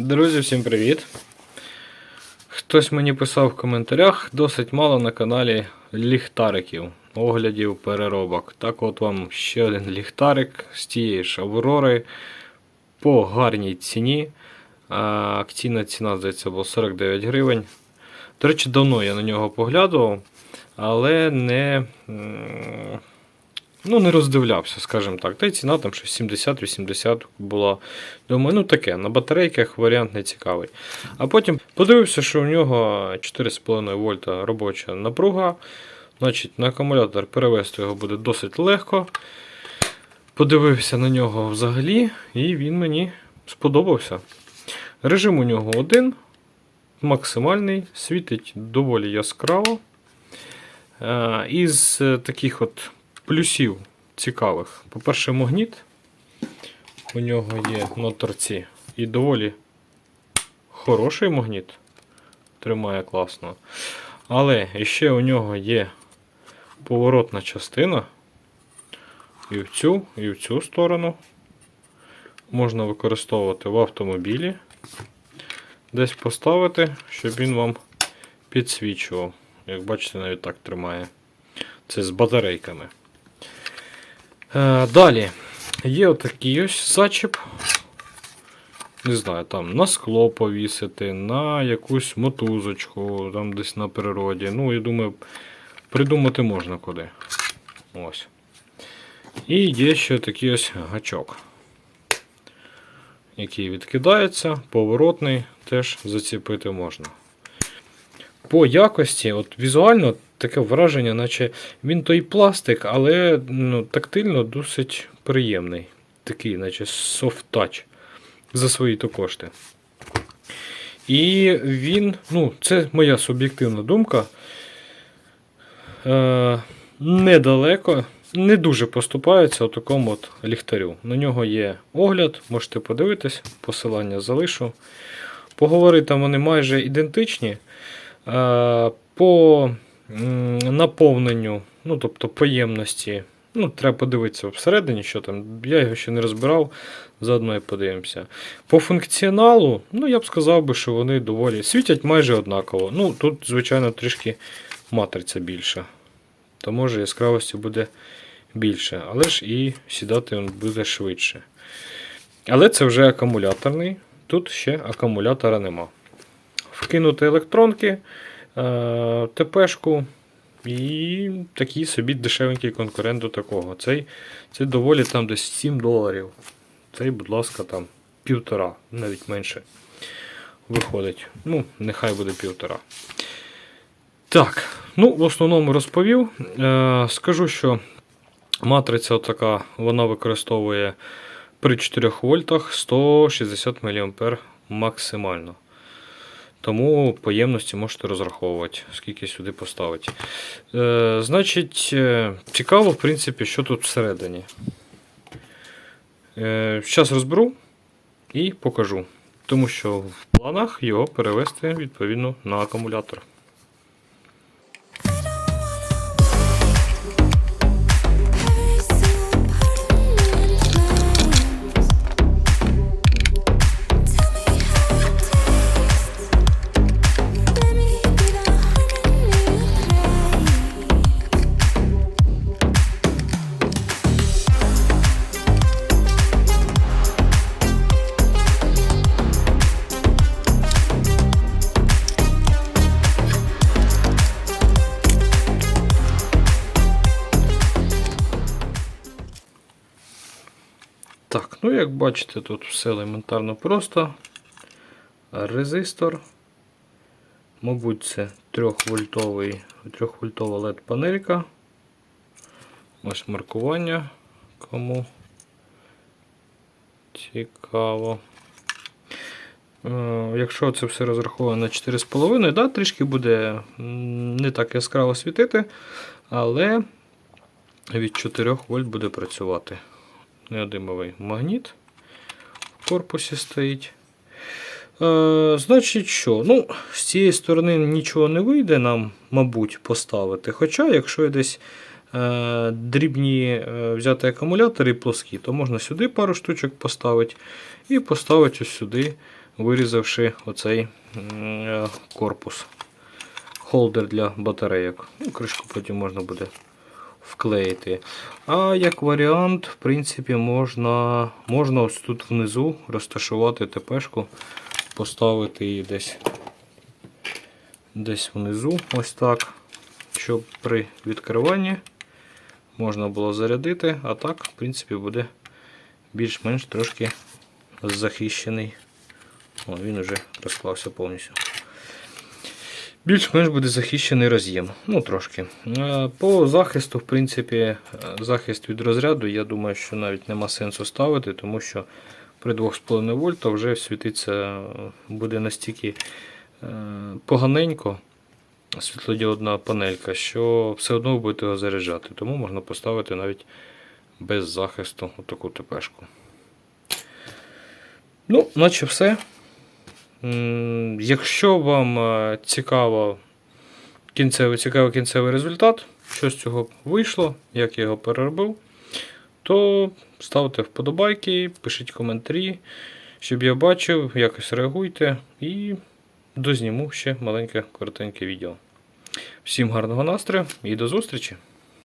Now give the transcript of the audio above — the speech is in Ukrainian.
Друзі, всім привіт! Хтось мені писав в коментарях досить мало на каналі ліхтариків, оглядів переробок. Так от вам ще один ліхтарик з тієї ж Аврори по гарній ціні. Акційна ціна, здається, була 49 гривень. До речі, давно я на нього поглядував, але не, ну, не роздивлявся, скажімо так. Та й ціна там щось 70-80 була. Думаю, ну таке, на батарейках варіант не цікавий. А потім подивився, що у нього 4,5 вольта робоча напруга. Значить, на акумулятор перевести його буде досить легко. Подивився на нього взагалі, і він мені сподобався. Режим у нього один, максимальний, світить доволі яскраво. Е, Із е, таких от плюсів цікавих. По-перше, магніт. У нього є на торці і доволі хороший магніт. Тримає класно. Але ще у нього є поворотна частина. І в цю, і в цю сторону. Можна використовувати в автомобілі. Десь поставити, щоб він вам підсвічував. Як бачите, навіть так тримає. Це з батарейками. Е, далі. Є отакий ось зачіп. Не знаю, там на скло повісити, на якусь мотузочку, там десь на природі. Ну, я думаю, придумати можна куди. Ось. І є ще такий ось гачок, який відкидається, поворотний, теж заціпити можна. По якості, от візуально таке враження, наче він той пластик, але ну, тактильно досить приємний. Такий, наче soft touch за свої то кошти. І він, ну, це моя суб'єктивна думка. Е, недалеко, не дуже поступається такому от ліхтарю. На нього є огляд, можете подивитись, посилання залишу. Поговорити там вони майже ідентичні. Е, по наповненню, ну, тобто поємності, ну, треба подивитися всередині, що там. Я його ще не розбирав, заодно і подивимося. По функціоналу, ну, я б сказав би, що вони доволі світять майже однаково. Ну, тут, звичайно, трішки матриця більша. То може яскравості буде більше, але ж і сідати він буде швидше. Але це вже акумуляторний. Тут ще акумулятора нема. Вкинути електронки, ТПшку і такий собі дешевенький конкурент до такого. Цей, цей доволі там десь 7 доларів. Цей, будь ласка, там півтора, навіть менше виходить. Ну, нехай буде півтора. Так, ну, в основному розповів. Е, скажу, що матриця така, вона використовує при 4 вольтах 160 мА максимально. Тому по ємності можете розраховувати, скільки сюди поставити. Е, значить, е, цікаво, в принципі, що тут всередині. Е, розберу і покажу. Тому що в планах його перевести відповідно на акумулятор. Так, ну як бачите, тут все елементарно просто. Резистор. Мабуть, це 3-вольтовий, 3-вольтова LED панелька. Ось маркування. Кому цікаво. Е, Якщо це все розраховано на 4,5, да, трішки буде не так яскраво світити, але від 4 вольт буде працювати неодимовий магніт в корпусі стоїть. Е, значить, що? Ну, з цієї сторони нічого не вийде нам, мабуть, поставити. Хоча, якщо десь е, дрібні е, взяти акумулятори плоскі, то можна сюди пару штучок поставити і поставити ось сюди вирізавши оцей е, корпус. Холдер для батарейок. Ну, кришку потім можна буде вклеїти. А як варіант, в принципі, можна, можна ось тут внизу розташувати ТПшку, поставити її десь, десь внизу, ось так, щоб при відкриванні можна було зарядити, а так, в принципі, буде більш-менш трошки захищений. О, він вже розклався повністю. Більш-менш буде захищений роз'єм. Ну, трошки. Е, По захисту, в принципі, е, захист від розряду, я думаю, що навіть нема сенсу ставити, тому що при 2,5 вольта вже світиться е, буде настільки поганенько світлодіодна панелька, що все одно будете його заряджати. Тому можна поставити навіть без захисту отаку ТПшку. Ну, наче все. Якщо вам е, цікаво кінцевий, цікавий кінцевий результат, що з цього вийшло, як я його переробив, то ставте вподобайки, пишіть коментарі, щоб я бачив, якось реагуйте і дозніму ще маленьке коротеньке відео. Всім гарного настрою і до зустрічі!